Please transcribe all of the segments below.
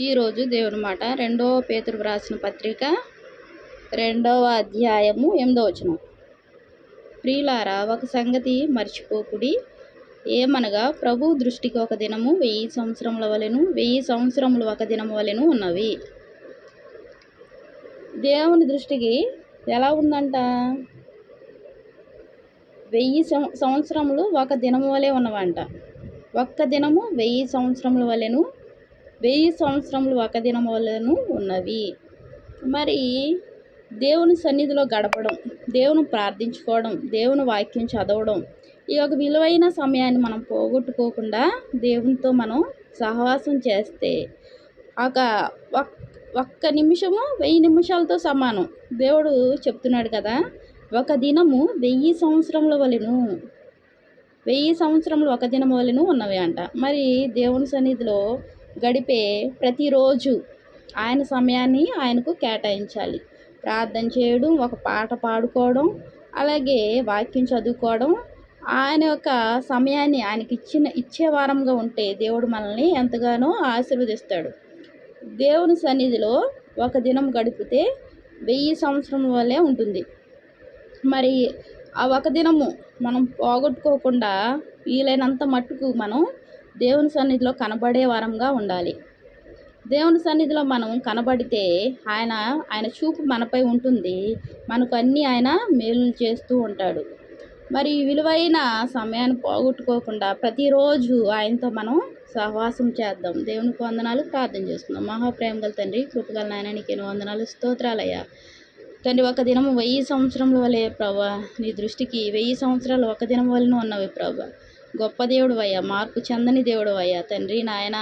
ఈరోజు దేవుని మాట. రెండవ పేతురు వ్రాసిన పత్రిక రెండవ అధ్యాయము ఎనిమిదవ వచనం. ప్రియులారా ఒక సంగతి మర్చిపోకుడి. ఏమనగా ప్రభు దృష్టికి ఒక దినము వెయ్యి సంవత్సరముల వలెను వెయ్యి సంవత్సరములు ఒక దినము వలెను ఉన్నవి. దేవుని దృష్టికి ఎలా ఉందంట? వెయ్యి సంవత్సరములు ఒక దినము వలె ఉన్నవంట. ఒక్క దినము వెయ్యి సంవత్సరముల వలెను వెయ్యి సంవత్సరములు ఒక దినం వలెను ఉన్నవి. మరి దేవుని సన్నిధిలో గడపడం దేవుని ప్రార్థించుకోవడం దేవుని వాక్యం చదవడం ఈ యొక్క విలువైన సమయాన్ని మనం పోగొట్టుకోకుండా దేవునితో మనం సహవాసం చేస్తే ఒక ఒక్- ఒక్క నిమిషము వెయ్యి నిమిషాలతో సమానం. దేవుడు చెప్తున్నాడు కదా ఒక దినము వెయ్యి సంవత్సరముల వలెను వెయ్యి సంవత్సరములు ఒక దినం వలెను ఉన్నవి అంట. మరి దేవుని సన్నిధిలో గడిపే ప్రతిరోజు ఆయన సమయాన్ని ఆయనకు కేటాయించాలి. ప్రార్థన చేయడం ఒక పాట పాడుకోవడం అలాగే వాక్యం చదువుకోవడం ఆయన యొక్క సమయాన్ని ఆయనకి ఇచ్చిన ఇచ్చే వారంగా ఉంటే దేవుడు మనల్ని ఎంతగానో ఆశీర్వదిస్తాడు. దేవుని సన్నిధిలో ఒక దినం గడిపితే వెయ్యి సంవత్సరం వల్లే ఉంటుంది. మరి ఆ ఒక దినము మనం పోగొట్టుకోకుండా వీలైనంత మట్టుకు మనం దేవుని సన్నిధిలో కనబడే వారంగా ఉండాలి. దేవుని సన్నిధిలో మనం కనబడితే ఆయన ఆయన చూపు మనపై ఉంటుంది. మనకు అన్నీ ఆయన మేలులు చేస్తూ ఉంటాడు. మరి విలువైన సమయాన్ని పోగొట్టుకోకుండా ప్రతిరోజు ఆయనతో మనం సహవాసం చేద్దాం. దేవునికి వందనాలు. ప్రార్థన చేస్తున్నాం మహాప్రేమ గల తండ్రి కృపగల నాయన నీకు ఎన్నో వందనాలు. స్తోత్రాలయ్యా. తండ్రి ఒక దినం వెయ్యి సంవత్సరముల వలె ప్రభా నీ దృష్టికి వెయ్యి సంవత్సరాలు ఒక దినం వలన ఉన్నవి ప్రభా. గొప్ప దేవుడు అయ్యా మార్పు చెందని దేవుడు అయ్యా తండ్రి నాయన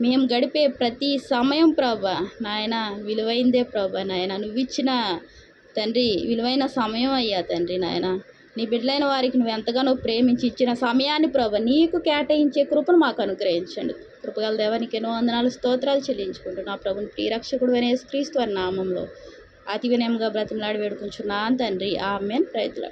మేము గడిపే ప్రతి సమయం ప్రభా నాయన విలువైందే ప్రభా నాయన. నువ్వు ఇచ్చిన తండ్రి విలువైన సమయం అయ్యా తండ్రి నాయన. నీ బిడ్డలైన వారికి నువ్వు ఎంతగానో ప్రేమించి ఇచ్చిన సమయాన్ని ప్రభా నీకు కేటాయించే కృపను మాకు అనుగ్రహించండి. కృపగల దేవానికి ఎన్నో వందనాలు స్తోత్రాలు చెల్లించుకుంటూ నా ప్రభుని ప్రియరక్షకుడు అనే క్రీస్తు వారి నామంలో అతి వినయంగా బ్రతిమలాడి వేడుకుంటున్నాను తండ్రి. ఆమెన్. ప్రయత్నాడు